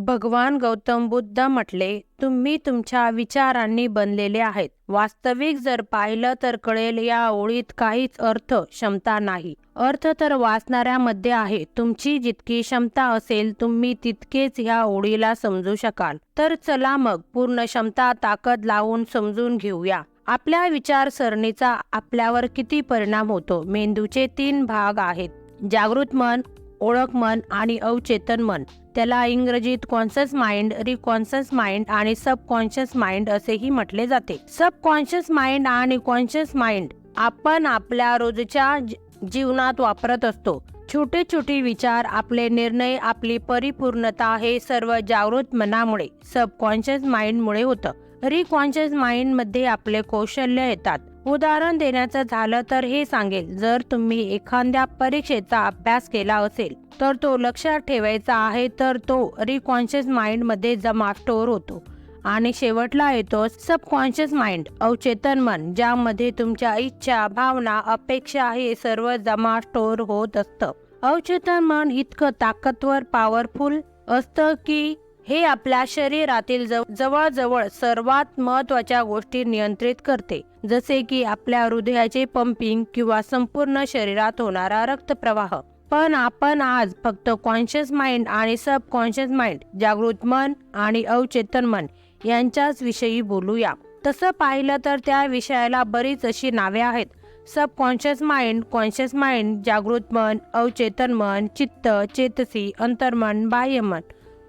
भगवान गौतम बुद्ध म्हटले तुम्ही तुमच्या विचारांनी बनलेले आहेत. वास्तविक जर पाहिलं तर कळेल या ओळीत काहीच अर्थ क्षमता नाही. अर्थ तर वाचणाऱ्यामध्ये आहे. तुमची जितकी क्षमता असेल तुम्ही तितकेच ह्या ओळीला समजू शकाल. तर चला मग पूर्ण क्षमता ताकद लावून समजून घेऊया. आपल्या विचारसरणीचा आपल्यावर किती परिणाम होतो? मेंदूचे तीन भाग आहेत. जागृत मन ओळख मन आणि अवचेतन मन. त्याला इंग्रजीत कॉन्शियस माइंड रिकॉन्शियस माइंड आणि सबकॉन्शियस माइंड असेही म्हटले जाते. सबकॉन्शियस माइंड आणि कॉन्शियस माइंड आपण आपल्या रोजच्या जी- जीवनात वापरत असतो. छोटे छोटे विचार आपले निर्णय आपली परिपूर्णता हे सर्व जागृत मनामुळे सबकॉन्शियस माइंडमुळे होतं. रिकॉन्शियस माइंडमध्ये आपले कौशल्य येतात. उदाहरण देण्याचं झालं तर हे सांगेल. जर तुम्ही एखाद्या परीक्षेचा अभ्यास केला असेल तर तो लक्षात ठेवायचा आहे तर तो रिकॉन्शियस माइंडमध्ये जमा स्टोर होतो. आणि शेवटला येतो सबकॉन्शियस माइंड अवचेतन मन ज्यामध्ये तुमच्या इच्छा भावना अपेक्षा हे सर्व जमा स्टोर होत असतं. अवचेतन मन इतकं ताकदवर पॉवरफुल असतं की हे आपल्या शरीरातील जव- जवळजवळ सर्वात महत्त्वाच्या गोष्टी नियंत्रित करते. जसे की आपल्या हृदयाचे पंपिंग किंवा संपूर्ण शरीरात होणारा रक्तप्रवाह. पण आपण आज फक्त कॉन्शियस माइंड आणि सबकॉन्शियस माइंड जागृत मन आणि अवचेतन मन यांच्याच विषयी बोलूया. तसं पाहिलं तर त्या विषयाला बरीच अशी नावे आहेत. सबकॉन्शियस माइंड कॉन्शियस माइंड जागृत मन अवचेतन मन चित्त चेतसी अंतर्मन बाह्यमन.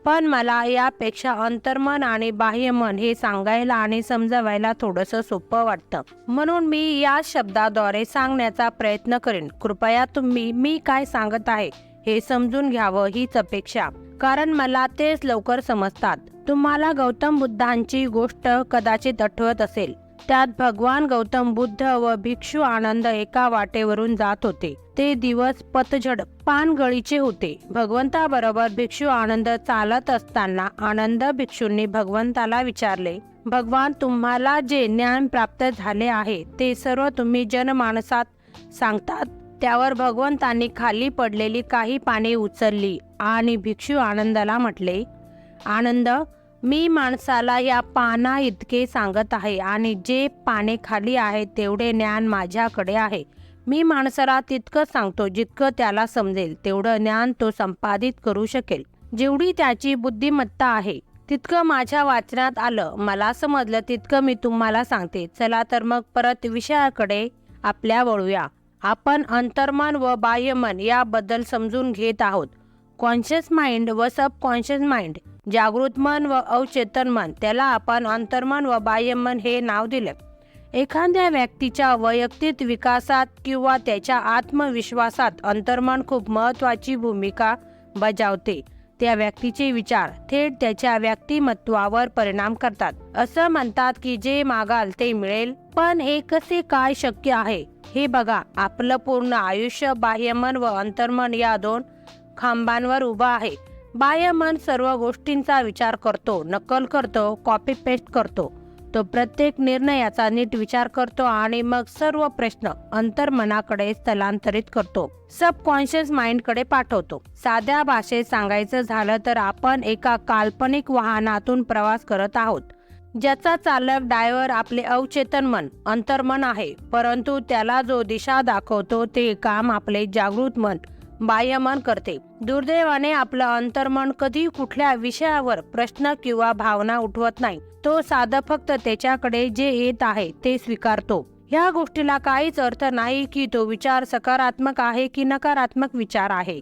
पण मला यापेक्षा अंतर्मन आणि बाह्यमन हे सांगायला आणि समजावायला थोडंसं सोपं वाटतं. म्हणून मी या शब्दाद्वारे सांगण्याचा प्रयत्न करेन. कृपया तुम्ही मी काय सांगत आहे हे समजून घ्यावं हीच अपेक्षा. कारण मला तेच लवकर समजतात. तुम्हाला गौतम बुद्धांची गोष्ट कदाचित आठवत असेल. त्यात भगवान गौतम बुद्ध व भिक्षू आनंद एका वाटेवरून जात होते. ते दिवस पतझड पानगळीचे होते. भगवंताबरोबर भिक्षू आनंद चालत असताना आनंद भिक्षूंनी भगवंताला विचारले भगवान तुम्हाला जे ज्ञान प्राप्त झाले आहे ते सर्व तुम्ही जनमानसात सांगतात. त्यावर भगवंतांनी खाली पडलेली काही पाने उचलली आणि भिक्षू आनंदाला म्हटले आनंद मी माणसाला या पाना इतके सांगत आहे आणि जे पाने खाली आहे तेवढे ज्ञान माझ्याकडे आहे. मी माणसाला तितकं सांगतो जितकं त्याला समजेल तेवढं ज्ञान तो संपादित करू शकेल. जेवढी त्याची बुद्धिमत्ता आहे तितकं माझ्या वाचनात आलं. मला समजलं तितकं मी तुम्हाला सांगते. चला तर मग परत विषयाकडे आपल्या वळूया. आपण अंतर्मन व बाह्यमन याबद्दल समजून घेत आहोत. कॉन्शियस माइंड व सबकॉन्शियस माइंड जागृत मन व अवचेतन मन त्याला आपण अंतर्मन व बाह्यमन हे नाव दिले. एखाद्या व्यक्तीच्या वैयक्तिक विकासात किंवा त्याच्या आत्मविश्वासात अंतर्मन खूप महत्त्वाची भूमिका बजावते. त्या व्यक्तीचे विचार थेट त्याच्या व्यक्तिमत्वावर परिणाम करतात. असं म्हणतात की जे मागाल ते मिळेल पण हे कसे काय शक्य आहे? हे बघा आपलं पूर्ण आयुष्य बाह्यमन व अंतर्मन या दोन खांबांवर उभं आहे. बाह्यमन सर्व गोष्टींचा विचार करतो नकल करतो कॉपी पेस्ट करतो. तो प्रत्येक निर्णयाचा नीट विचार करतो आणि मग सर्व प्रश्न अंतर्मनाकडे स्थलांतरित करतो. सबकॉन्शियस माइंडकडे पाठवतो. साध्या भाषेत सांगायचं झालं तर आपण एका काल्पनिक वाहनातून प्रवास करत आहोत. ज्याचा चालक डायव्हर आपले अवचेतन मन अंतर्मन आहे परंतु त्याला जो दिशा दाखवतो ते काम आपले जागृत मन बाह्यमन करते. दुर्दैवाने आपलं अंतर्मन कधी कुठल्या विषयावर प्रश्न किंवा भावना उठवत नाही. तो साधं फक्त त्याच्याकडे जे येत आहे ते स्वीकारतो. ह्या गोष्टीला काहीच अर्थ नाही की तो विचार सकारात्मक आहे की नकारात्मक विचार आहे.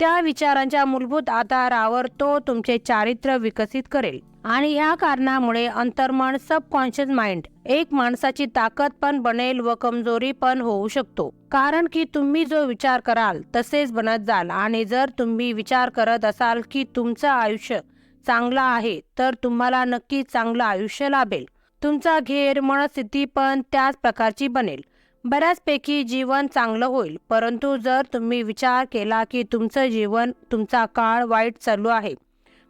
त्या विचारांच्या मूलभूत आधारावर तो तुमचे चारित्र्य विकसित करेल. आणि या कारणामुळे अंतर्मन सबकॉन्शियस माइंड एक माणसाची ताकद पण बनेल व कमजोरी पण होऊ शकतो. कारण की तुम्ही जो विचार कराल तसेच बनत जाल आणि जर तुम्ही विचार करत असाल की तुमचं आयुष्य चांगलं आहे तर तुम्हाला नक्की चांगलं आयुष्य लाभेल. तुमचा घेर मनस्थिती पण त्याच प्रकारची बनेल. बऱ्याचपैकी जीवन चांगलं होईल परंतु जर तुम्ही विचार केला की तुमचं जीवन तुमचा काळ वाईट चालू आहे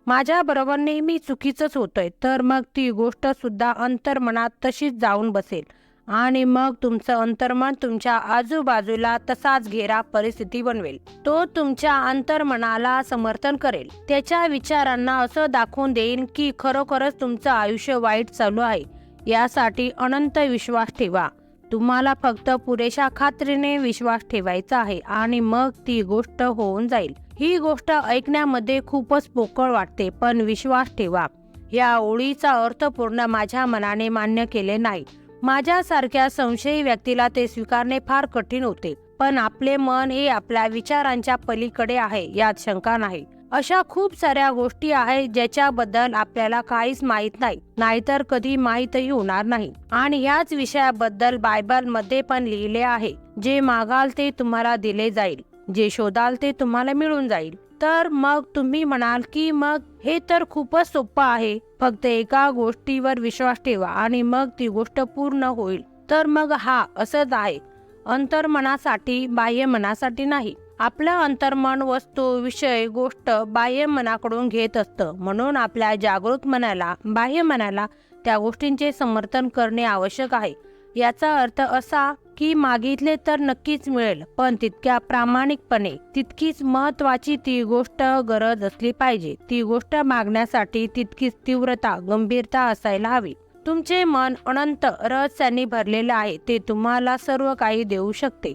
माझ्याबरोबर नेहमी चुकीचंच होतंय. तर मग ती गोष्ट सुद्धा अंतर्मनात तशीच जाऊन बसेल. आणि मग तुमचं अंतर्मन तुमच्या आजूबाजूला तसाच घेरा परिस्थिती बनवेल. तो तुमच्या अंतर्मनाला समर्थन करेल. त्याच्या विचारांना असं दाखवून देईन की खरोखरच तुमचं आयुष्य वाईट चालू आहे. यासाठी अनंत विश्वास ठेवा. तुम्हाला फक्त पुरेशा खात्रीने विश्वास ठेवायचा आहे आणि मग ती गोष्ट होऊन जाईल. ही गोष्ट ऐकण्यामध्ये खूपच पोकळ वाटते पण विश्वास ठेवा. या ओळीचा अर्थ पूर्ण माझ्या मनाने मान्य केले नाही. माझ्यासारख्या संशयी व्यक्तीला ते स्वीकारणे फार कठीण होते पण आपले मन हे आपल्या विचारांच्या पलीकडे आहे यात शंका नाही. अशा खूप साऱ्या गोष्टी आहेत ज्याच्याबद्दल आपल्याला काहीच माहीत नाही नाहीतर कधी माहीतही होणार नाही. आणि ह्याच विषयाबद्दल बायबलमध्ये पण लिहिले आहे जे मागाल ते तुम्हाला दिले जाईल. जे शोधाल ते तुम्हाला मिळून जाईल. तर मग तुम्ही म्हणाल की मग हे तर खूपच सोपं आहे. फक्त एका गोष्टीवर विश्वास ठेवा आणि मग ती गोष्ट पूर्ण होईल. तर मग हा असंच आहे. अंतर्मनासाठी बाह्य मनासाठी नाही. आपलं अंतर्मन वस्तू विषय गोष्ट बाह्य मनाकडून घेत असतं. म्हणून आपल्या जागृत मनाला बाह्य मनाला त्या गोष्टींचे समर्थन करणे आवश्यक आहे. याचा अर्थ असा की मागितले तर नक्कीच मिळेल पण तितक्या प्रामाणिकपणे तितकीच महत्वाची ती गोष्ट गरज असली पाहिजे. ती गोष्ट मागण्यासाठी तितकीच तीव्रता गंभीरता असायला हवी. तुमचे मन अनंत रहस्यांनी भरलेलं आहे ते तुम्हाला सर्व काही देऊ शकते.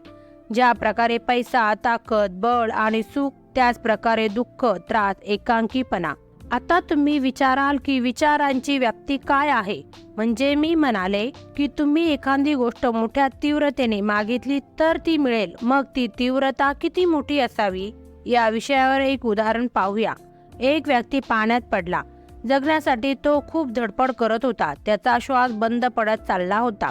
ज्या प्रकारे पैसा ताकद बळ आणि सुख त्याच प्रकारे दुःख त्रास एकांकीपणा आता तुम्ही विचाराल की विचारांची व्याप्ती काय आहे? म्हणजे मी म्हणाले की तुम्ही एखादी गोष्ट मोठ्या तीव्रतेने मागितली तर ती मिळेल. मग ती तीव्रता किती मोठी असावी? या विषयावर एक उदाहरण पाहूया. एक व्यक्ती पाण्यात पडला. जगण्यासाठी तो खूप धडपड करत होता. त्याचा श्वास बंद पडत चालला होता.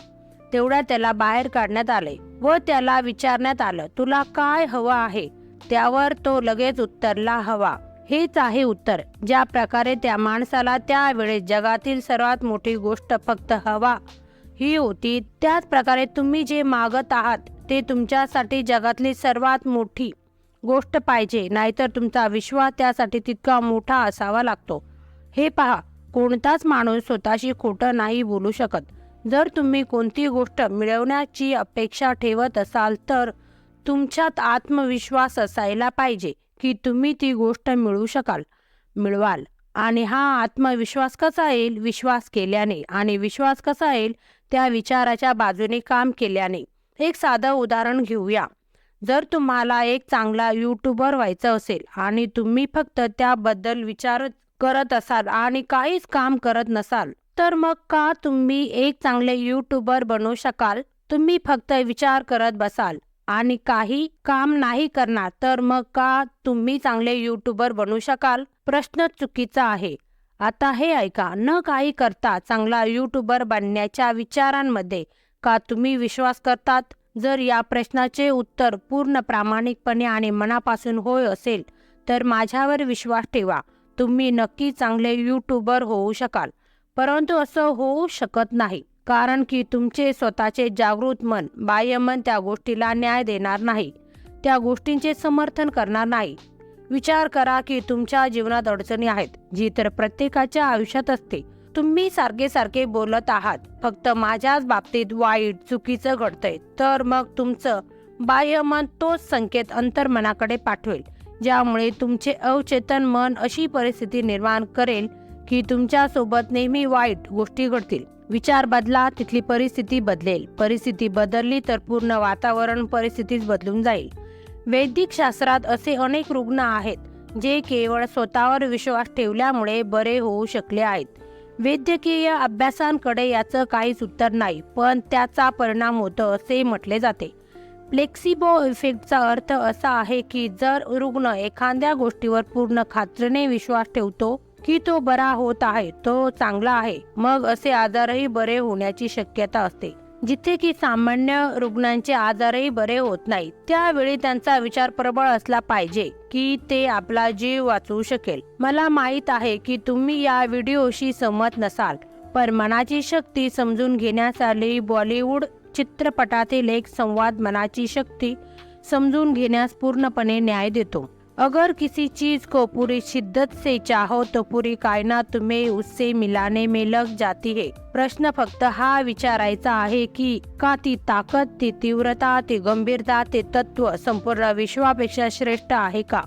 तेवढ्या त्याला बाहेर काढण्यात आले व त्याला विचारण्यात आलं तुला काय हवं आहे? त्यावर तो लगेच उत्तरला हवा. हेच आहे उत्तर. ज्या प्रकारे त्या माणसाला त्यावेळेस जगातील सर्वात मोठी गोष्ट फक्त हवा ही होती त्याच प्रकारे तुम्ही जे मागत आहात ते तुमच्यासाठी जगातली सर्वात मोठी गोष्ट पाहिजे नाहीतर तुमचा विश्वास त्यासाठी तितका मोठा असावा लागतो. हे पहा कोणताच माणूस स्वतःशी खोटं नाही बोलू शकत. जर तुम्ही कोणती गोष्ट मिळवण्याची अपेक्षा ठेवत असाल तर तुमच्यात आत्मविश्वास असायला पाहिजे. की तुम्ही ती गोष्ट मिळवू शकाल मिळवाल. आणि हा आत्मविश्वास कसा येईल? विश्वास केल्याने. आणि विश्वास कसा येईल? त्या विचाराच्या बाजूने काम केल्याने. एक साधं उदाहरण घेऊया. जर तुम्हाला एक चांगला यूट्यूबर व्हायचं असेल आणि तुम्ही फक्त त्याबद्दल विचार करत असाल आणि काहीच काम करत नसाल तर मग का तुम्ही एक चांगले यूट्यूबर बनू शकाल? तुम्ही फक्त विचार करत बसाल. आणि काही काम नाही करणार तर मग का तुम्ही चांगले यूट्यूबर बनू शकाल? प्रश्न चुकीचा आहे. आता हे ऐका न काही करता चांगला यूट्यूबर बनण्याच्या विचारांमध्ये का तुम्ही विश्वास करतात? जर या प्रश्नाचे उत्तर पूर्ण प्रामाणिकपणे आणि मनापासून होय असेल तर माझ्यावर विश्वास ठेवा. तुम्ही नक्की चांगले यूट्यूबर होऊ शकाल. परंतु असं होऊ शकत नाही. कारण की तुमचे स्वतःचे जागृत मन बाह्यमन त्या गोष्टीला न्याय देणार नाही. त्या गोष्टींचे समर्थन करणार नाही. विचार करा की तुमच्या जीवनात अडचणी आहेत जी तर प्रत्येकाच्या आयुष्यात असते. तुम्ही सारखे सारखे बोलत आहात फक्त माझ्याच बाबतीत वाईट चुकीचं घडतंय. तर मग तुमचं बाह्यमन तोच संकेत अंतर्मनाकडे पाठवेल ज्यामुळे तुमचे अवचेतन मन अशी परिस्थिती निर्माण करेल की तुमच्यासोबत नेहमी वाईट गोष्टी घडतील. विचार बदला तिथली परिस्थिती बदलेल. परिस्थिती बदलली तर पूर्ण वातावरण परिस्थितीच बदलून जाईल. वैदिक शास्त्रात असे अनेक रुग्ण आहेत जे केवळ स्वतःवर विश्वास ठेवल्यामुळे बरे होऊ शकले आहेत. वैद्यकीय अभ्यासांकडे याचं काहीच उत्तर नाही पण त्याचा परिणाम होतो असे म्हटले जाते. प्लेक्सिबो इफेक्टचा अर्थ असा आहे की जर रुग्ण एखाद्या गोष्टीवर पूर्ण खात्रीने विश्वास ठेवतो की तो बरा होत आहे तो चांगला आहे. मग असे आजारही बरे होण्याची शक्यता असते. जिथे की सामान्य रुग्णांचे आजारही बरे होत नाहीत त्यावेळी त्यांचा विचार प्रबळ असला पाहिजे की ते आपला जीव वाचवू शकेल. मला माहीत आहे की तुम्ही या व्हिडिओशी सहमत नसाल पण मनाची शक्ती समजून घेण्यासाठी बॉलिवूड चित्रपटातील एक संवाद मनाची शक्ती समजून घेण्यास पूर्णपणे न्याय देतो. अगर किसी चीज को पूरी शिद्दत से चाहो तो पूरी कायनात तुम्हें उससे मिलाने में लग जाती है। प्रश्न फक्त हा विचारायचा आहे की का ती ताकद ती तीव्रता ती गंभीरता ते तत्व संपूर्ण विश्वापेक्षा श्रेष्ठ आहे का?